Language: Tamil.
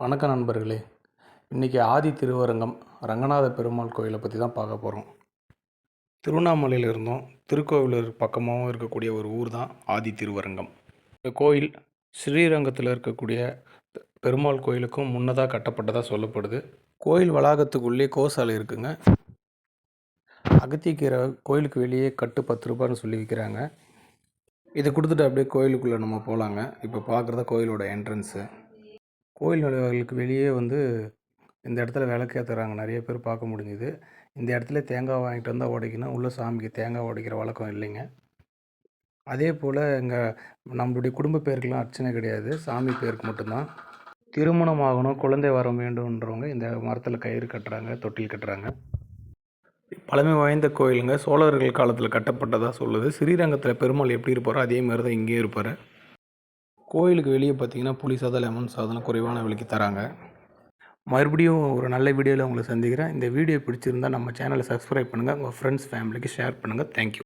வணக்கம் நண்பர்களே. இன்றைக்கி ஆதி திருவரங்கம் ரங்கநாத பெருமாள் கோயிலை பற்றி தான் பார்க்க போகிறோம் திருவண்ணாமலையில் இருந்தோம் திருக்கோவிலூர் பக்கமாகவும் இருக்கக்கூடிய ஒரு ஊர் தான் ஆதி திருவரங்கம். இந்த கோயில் ஸ்ரீரங்கத்தில் இருக்கக்கூடிய பெருமாள் கோயிலுக்கும் முன்னதாக கட்டப்பட்டதாக சொல்லப்படுது. கோயில் வளாகத்துக்குள்ளே கோசாலை இருக்குங்க. அகத்திக்கீரை கோயிலுக்கு வெளியே கட்டு பத்து ரூபான்னு சொல்லி விற்கிறாங்க இதை கொடுத்துட்டு அப்படியே கோயிலுக்குள்ளே நம்ம போகலாங்க இப்போ பார்க்குறத கோயிலோட என்ட்ரன்ஸு கோயில் நுழைவாயிலுக்கு வெளியே வந்து இந்த இடத்துல விளக்கேற்றுறாங்க நிறைய பேர் பார்க்க முடிஞ்சுது. இந்த இடத்துல தேங்காய் வாங்கிட்டு வந்தால் உடைக்கணும். உள்ள சாமிக்கு தேங்காய் உடைக்கிற வழக்கம் இல்லைங்க. அதே போல் இங்கே நம்மளுடைய குடும்ப பேருக்கெல்லாம் அர்ச்சனை கிடையாது. சாமி பேருக்கு மட்டும்தான். திருமணம் ஆகணும் குழந்தை வர வேண்டும்ன்றவங்க இந்த மரத்தில் கயிறு கட்டுறாங்க தொட்டில் கட்டுறாங்க. பழமை வாய்ந்த கோயிலுங்க. சோழர்கள் காலத்தில் கட்டப்பட்டதாக சொல்லுது. ஸ்ரீரங்கத்தில் பெருமாள் எப்படி இருப்பாரோ அதே மாதிரி தான் இங்கேயும் இருப்பார். கோயிலுக்கு வெளியே பார்த்தீங்கன்னா புளி சாதம் லெமன் சாதம் குறைவான விலைக்கு தராங்க. மறுபடியும் ஒரு நல்ல வீடியோவில் உங்களை சந்திக்கிறேன். இந்த வீடியோ பிடிச்சிருந்தா நம்ம சேனலை சப்ஸ்கிரைப் பண்ணுங்கள் உங்கள் ஃப்ரெண்ட்ஸ் ஃபேமிலிக்கு ஷேர் பண்ணுங்கள் தேங்க்யூ